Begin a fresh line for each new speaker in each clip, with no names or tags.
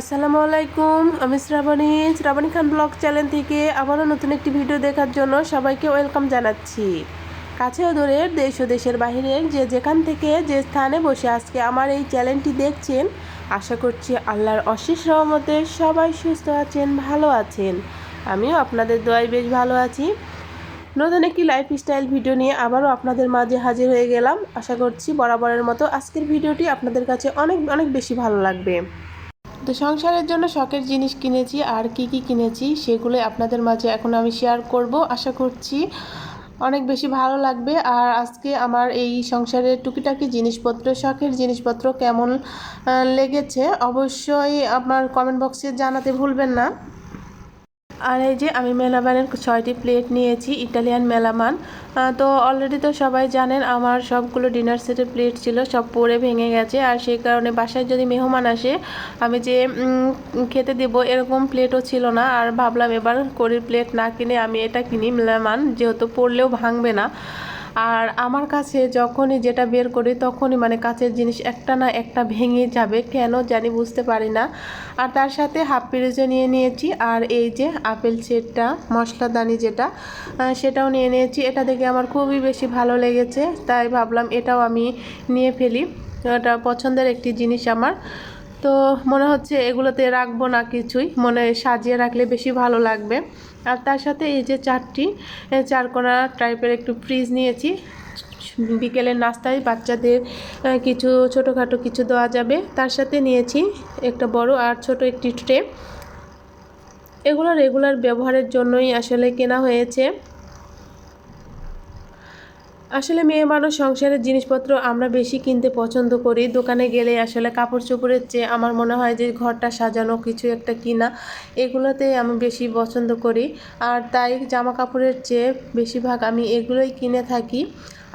আসসালামু আলাইকুম, আমি শ্রাবণী। শ্রাবণী খান ব্লগ চ্যানেল থেকে আবারও নতুন একটি ভিডিও দেখার জন্য সবাইকে ওয়েলকাম জানাচ্ছি। কাছে ও দূরের দেশ ও দেশের বাহিরের যে যেখান থেকে যে স্থানে বসে আজকে আমার এই চ্যানেলটি দেখছেন, আশা করছি আল্লাহর অশেষ রহমতে সবাই সুস্থ আছেন, ভালো আছেন। আমিও আপনাদের দোয়ায় বেশ ভালো আছি। নতুন একটি লাইফস্টাইল ভিডিও নিয়ে আবারও আপনাদের মাঝে হাজির হয়ে গেলাম। আশা করছি বরাবরের মতো আজকের ভিডিওটি আপনাদের কাছে অনেক অনেক বেশি ভালো লাগবে। তো সংসারের জন্য শখের জিনিস কিনেছি, আর কি কি কিনেছি সেগুলো আপনাদের মাঝে এখন আমি শেয়ার করব। আশা করছি অনেক বেশি ভালো লাগবে। আর আজকে আমার এই সংসারের টুকিটাকি জিনিসপত্র, শখের জিনিসপত্র কেমন লেগেছে অবশ্যই আপনার কমেন্ট বক্সে জানাতে ভুলবেন না। আর এই যে আমি মেলামানের ছয়টি প্লেট নিয়েছি, ইটালিয়ান মেলামান। তো অলরেডি তো সবাই জানেন, আমার সবগুলো ডিনার সেটের প্লেট ছিল, সব পরে ভেঙে গেছে। আর সেই কারণে বাসায় যদি মেহমান আসে, আমি যে খেতে দেব এরকম প্লেটও ছিল না। আর ভাবলাম এবার করির প্লেট না কিনে আমি এটা কিনি মেলামান, যেহেতু পড়লেও ভাঙবে না। আর আমার কাছে যখনই যেটা বের করি, তখনই মানে কাছের জিনিস একটা না একটা ভেঙে যাবে, কেন জানি বুঝতে পারি না। আর তার সাথে হাফ পিরিজও নিয়ে নিয়েছি, আর এই যে আপেল সেটটা মশলাদানি যেটা সেটাও নিয়ে নিয়েছি। এটা দেখে আমার খুবই বেশি ভালো লেগেছে, তাই ভাবলাম এটাও আমি নিয়ে ফেলি। এটা পছন্দের একটি জিনিস আমার। তো মনে হচ্ছে এগুলোতে রাখব না কিছুই। মনে সাজিয়ে রাখলে বেশি ভালো লাগবে। আর তার সাথে এই যে চারটি চারকোনা টাইপের একটু ফ্রিজ নিয়েছি। বিকেলের নাস্তায় বাচ্চাদের কিছু ছোটোখাটো কিছু দেওয়া যাবে। তার সাথে নিয়েছি একটা বড় আর ছোট একটি ট্রে এগুলো রেগুলার ব্যবহারের জন্যই আসলে কেনা হয়েছে। আসলে মেয়ে মানুষ সংসারের জিনিসপত্র আমরা বেশি কিনতে পছন্দ করি। দোকানে গেলে আসলে কাপড় চোপড়ের চেয়ে আমার মনে হয় যে ঘরটা সাজানো কিছু একটা কিনা, এগুলোতে আমি বেশি পছন্দ করি। আর তাই জামা কাপড়ের চেয়ে বেশিরভাগ আমি এগুলোই কিনে থাকি।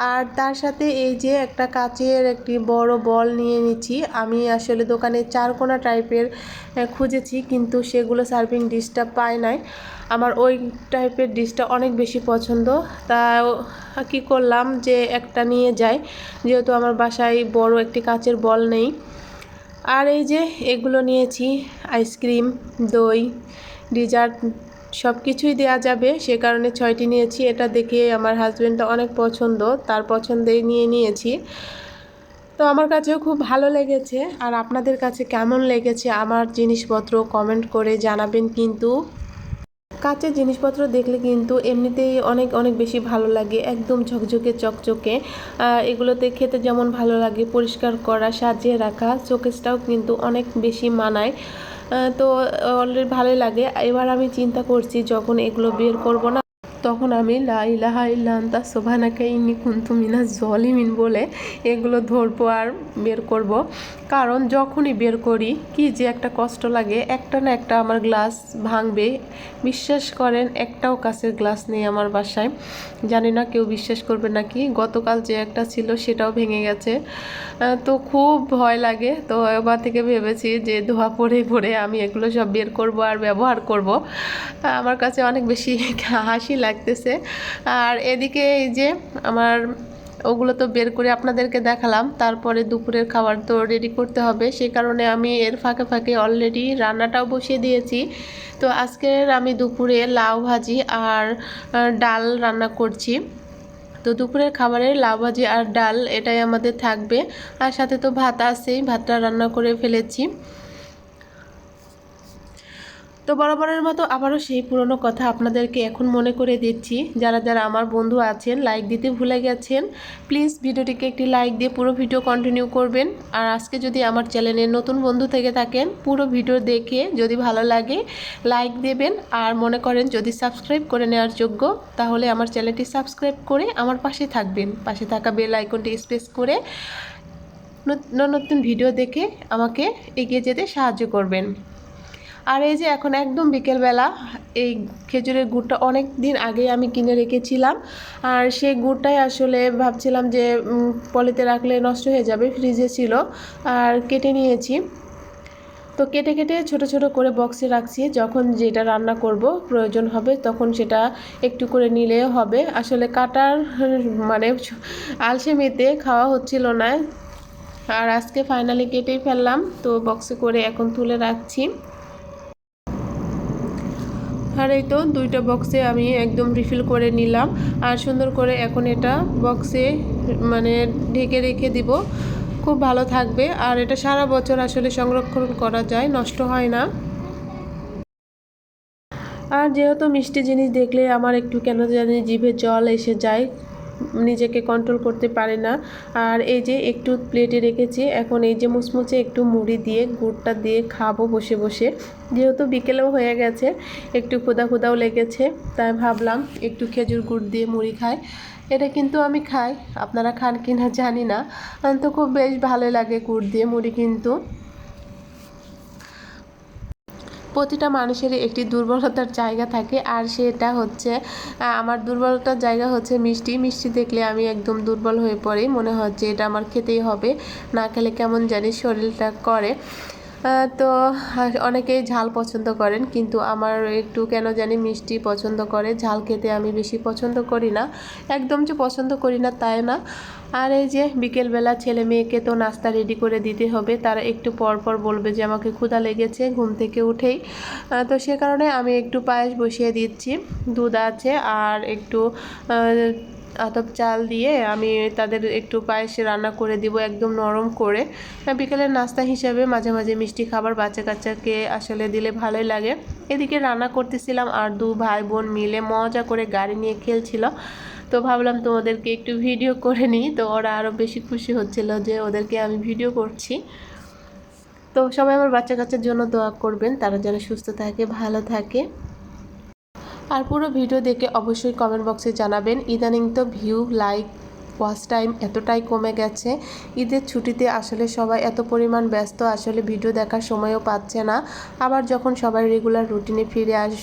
আর তার সাথে এই যে একটা কাচের একটি বড় বল নিয়ে নিচ্ছি। আমি আসলে দোকানে চারকোনা টাইপের খুঁজেছি কিন্তু সেগুলো সার্ভিং ডিশটা পাই নাই। আমার ওই টাইপের ডিশটা অনেক বেশি পছন্দ। তা কি করলাম যে একটা নিয়ে যাই, যেহেতু আমার বাসায় বড় একটি কাচের বল নেই। আর এই যে এগুলো নিয়েছি, আইসক্রিম, দই, ডিজার্ট সব কিছুই দেওয়া যাবে। সে কারণে ছয়টি নিয়েছি। এটা দেখে আমার হাজব্যান্ডটা অনেক পছন্দ। তার পছন্দেই নিয়ে নিয়েছি। তো আমার কাছেও খুব ভালো লেগেছে। আর আপনাদের কাছে কেমন লেগেছে আমার জিনিসপত্র কমেন্ট করে জানাবেন কিন্তু। কাচের জিনিসপত্র দেখলে কিন্তু এমনিতেই অনেক অনেক বেশি ভালো লাগে। একদম ঝকঝকে, চকচকে। এগুলোতে খেতে যেমন ভালো লাগে, পরিষ্কার করা, সাজিয়ে রাখা শোকেসটাও কিন্তু অনেক বেশি মানায়। তো অলরেডি ভালোই লাগে। এবার আমি চিন্তা করছি যখন এগুলো বের করব না তখন আমি, লা ইলাহা ইল্লা আনতা সোভানাকা ইন্নি কুনতু মিনাজ জলিমিন বলে এগুলো ধরবো আর বের করব। কারণ যখনই বের করি, কি যে একটা কষ্ট লাগে। একটা না একটা আমার গ্লাস ভাঙবে। বিশ্বাস করেন, একটাও কাছের গ্লাস নেই আমার বাসায়। জানি না কেউ বিশ্বাস করবে নাকি। গতকাল যে একটা ছিল, সেটাও ভেঙে গেছে। তো খুব ভয় লাগে। তো এবার থেকে ভেবেছি যে ধোয়া পড়ে পড়ে আমি এগুলো সব বের করব আর ব্যবহার করব। আমার কাছে অনেক বেশি হাসি লাগতেছে। আর এদিকে এই যে আমার ওগুলো তো বের করে আপনাদেরকে দেখালাম, তারপরে দুপুরের খাবার তো রেডি করতে হবে। সেই কারণে আমি এর ফাঁকে ফাঁকে অলরেডি রান্নাটাও বসিয়ে দিয়েছি। তো আজকের আমি দুপুরে লাউ ভাজি আর ডাল রান্না করছি। তো দুপুরের খাবারে লাউ ভাজি আর ডাল এটাই আমাদের থাকবে। আর সাথে তো ভাত আছেই, ভাতটা রান্না করে ফেলেছি। তো বরাবরের মতো আবারও সেই পুরনো কথা আপনাদেরকে এখন মনে করে দিচ্ছি। যারা যারা আমার বন্ধু আছেন লাইক দিতে ভুলে গেছেন প্লিজ ভিডিওটিকে একটি লাইক দিয়ে পুরো ভিডিও কন্টিনিউ করবেন। আর আজকে যদি আমার চ্যানেলের নতুন বন্ধু থেকে থাকেন, পুরো ভিডিও দেখে যদি ভালো লাগে লাইক দেবেন। আর মনে করেন যদি সাবস্ক্রাইব করে নেওয়ার যোগ্য, তাহলে আমার চ্যানেলটি সাবস্ক্রাইব করে আমার পাশে থাকবেন। পাশে থাকা বেল আইকনটি স্পেস করে নত- নতুন ভিডিও দেখে আমাকে এগিয়ে যেতে সাহায্য করবেন। আর এই যে এখন একদম বিকেলবেলা, এই খেজুরের গুড়টা অনেক দিন আগে আমি কিনে রেখেছিলাম। আর সেই গুড়টাই আসলে ভাবছিলাম যে পলিতে রাখলে নষ্ট হয়ে যাবে, ফ্রিজে ছিল, আর কেটে নিয়েছি। তো কেটে কেটে ছোট ছোট করে বক্সে রাখছি, যখন যেটা রান্না করব, প্রয়োজন হবে তখন সেটা একটু করে নিলে হবে। আসলে কাটার মানে আলসেমিতে খাওয়া হচ্ছিল না। আর আজকে ফাইনালি কেটেই ফেললাম, তো বক্সে করে এখন তুলে রাখছি। এই তো দুইটা বক্সে আমি একদম রিফিল করে নিলাম। আর সুন্দর করে এখন এটা বক্সে মানে ঢেকে রেখে দিব। খুব ভালো থাকবে। আর এটা সারা বছর আসলে সংরক্ষণ করা যায়, নষ্ট হয় না। আর যেহেতু মিষ্টি জিনিস দেখলে আমার একটু কেন জানি জিভে জল এসে যায় নিজেকে কন্ট্রোল করতে পারে না। আর এই যে একটু প্লেটে রেখেছি, এখন এই যে মুচমুচে একটু মুড়ি দিয়ে, গুড়টা দিয়ে খাব বসে বসে। যেহেতু বিকেলেও হয়ে গেছে, একটু ক্ষুদা ক্ষুদাও লেগেছে, তাই ভাবলাম একটু খেজুর গুড় দিয়ে মুড়ি খাই। এটা কিন্তু আমি খাই, আপনারা খান কিনা জানি না। তো খুব বেশ ভালো লাগে গুড় দিয়ে মুড়ি কিন্তু। প্রতিটা মানুষেরই একটি দুর্বলতার জায়গা থাকে আর সেটা হচ্ছে আমার দুর্বলতার জায়গা হচ্ছে মিষ্টি। মিষ্টি দেখলে আমি একদম দুর্বল হয়ে পড়ি। মনে হচ্ছে এটা আমার খেতেই হবে। না খেলে কেমন জানি শরীরটা করে। তো, অনেকেই ঝাল পছন্দ করেন, কিন্তু আমার একটু কেন জানি মিষ্টি পছন্দ করে। ঝাল খেতে আমি বেশি পছন্দ করি না। একদম যে পছন্দ করি না, তাই না? আর এই যে বিকেলবেলা ছেলে মেয়েকে তো নাস্তা রেডি করে দিতে হবে, তারা একটু পর পর বলবে যে আমাকে ক্ষুধা লেগেছে, ঘুম থেকে উঠেই। তো সে কারণে আমি একটু পায়েস বসিয়ে দিচ্ছি। দুধ আছে আর একটু আতপ চাল দিয়ে আমি তাদের একটু পায়েসে রান্না করে দিব একদম নরম করে। বিকেলের নাস্তা হিসাবে মাঝে মাঝে মিষ্টি খাবার বাচ্চা কাচ্চাকে আসলে দিলে ভালোই লাগে। এদিকে রান্না করতেছিলাম আর দু ভাই বোন মিলে মজা করে গাড়ি নিয়ে খেলছিল। তো ভাবলাম তোমাদেরকে একটু ভিডিও করে নিই। তো ওরা আরও বেশি খুশি হচ্ছিল যে ওদেরকে আমি ভিডিও করছি। তো সবাই আমার বাচ্চা কাচ্চার জন্য দোয়া করবেন। তারা যেন সুস্থ থাকে, ভালো থাকে। আর পুরো ভিডিও দেখে অবশ্যই কমেন্ট বক্সে জানাবেন। ইদানিং তো ভিউ লাইক ওয়াচ টাইম এতটাই কমে গেছে। ঈদের ছুটিতে আসলে সবাই এত পরিমাণ ব্যস্ত, আসলে ভিডিও দেখার সময়ও পাচ্ছে না। আবার যখন সবাই রেগুলার রুটিনে ফিরে আস,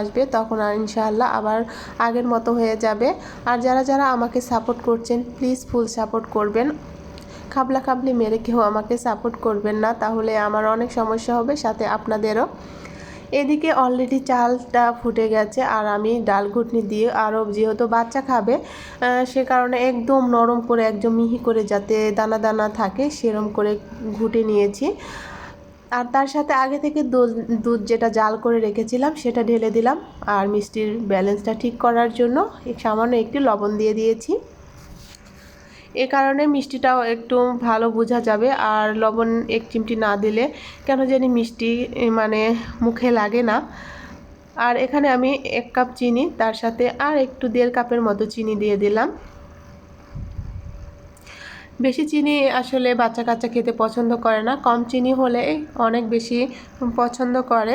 আসবে, তখন আর ইনশাআল্লাহ আবার আগের মতো হয়ে যাবে। আর যারা যারা আমাকে সাপোর্ট করছেন প্লিজ ফুল সাপোর্ট করবেন। খাবলা খাবলি মেরে কেউ আমাকে সাপোর্ট করবেন না, তাহলে আমার অনেক সমস্যা হবে, সাথে আপনাদেরও। এদিকে অলরেডি চালটা ফুটে গেছে আর আমি ডাল ঘুটনি দিয়ে আরও যেহেতু বাচ্চা খাবে সে কারণে একদম নরম করে, একদম মিহি করে যাতে দানা দানা থাকে, সেরম করে ঘুটে নিয়েছি। আর তার সাথে আগে থেকে দুধ দুধ যেটা জাল করে রেখেছিলাম সেটা ঢেলে দিলাম। আর মিষ্টির ব্যালেন্সটা ঠিক করার জন্য সামান্য একটু লবণ দিয়ে দিয়েছি। এ কারণে মিষ্টিটাও একটু ভালো বোঝা যাবে আর লবণ এক চিমটি না দিলে কেন জানি মিষ্টি মানে মুখে লাগে না। আর এখানে আমি এক কাপ চিনি, তার সাথে আর একটু দেড় কাপের মতো চিনি দিয়ে দিলাম। বেশি চিনি আসলে বাচ্চা কাচ্চা খেতে পছন্দ করে না, কম চিনি হলে অনেক বেশি পছন্দ করে।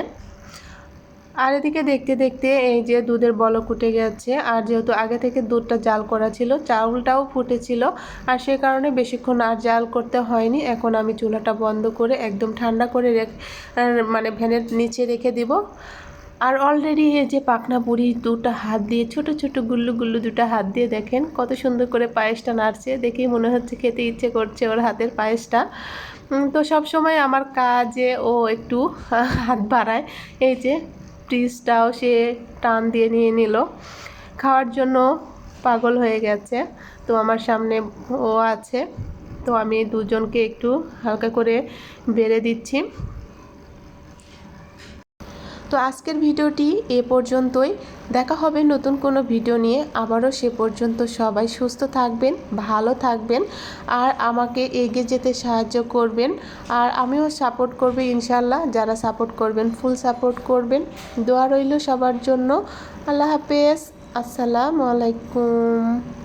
আর এদিকে দেখতে দেখতে এই যে দুধের বলক উঠে গেছে, আর যেহেতু আগে থেকে দুধটা জাল করা ছিল, চাউলটাও ফুটেছিল, আর সে কারণে বেশিক্ষণ আর জাল করতে হয়নি। এখন আমি চুলাটা বন্ধ করে একদম ঠান্ডা করে রেখ মানে ভ্যানের নিচে রেখে দিব। আর অলরেডি এই যে পাকনা বুড়ি দুটা হাত দিয়ে, ছোট ছোট গুল্লু গুল্লু দুটো হাত দিয়ে দেখেন, কত সুন্দর করে পায়েসটা নাড়ছে। দেখেই মনে হচ্ছে খেতে ইচ্ছে করছে ওর হাতের পায়েসটা। তো সব সময় আমার কাজে ও একটু হাত বাড়ায়। এই যে ফ্রিজটাও সে টান দিয়ে নিয়ে নিল। খাওয়ার জন্য পাগল হয়ে গেছে। তো আমার সামনে ও আছে। তো আমি দুজনকে একটু হালকা করে বেড়ে দিচ্ছি। তো আজকের ভিডিওটি এ পর্যন্তই। দেখা হবে নতুন কোনো ভিডিও নিয়ে। আবারও সে পর্যন্ত সবাই সুস্থ থাকবেন, ভালো থাকবেন আর আমাকে এগিয়ে যেতে সাহায্য করবেন। আর আমিও সাপোর্ট করবে ইনশাল্লাহ যারা সাপোর্ট করবেন, ফুল সাপোর্ট করবেন। দোয়া রইল সবার জন্য। আল্লাহ হাফেজ। আসসালামু আলাইকুম।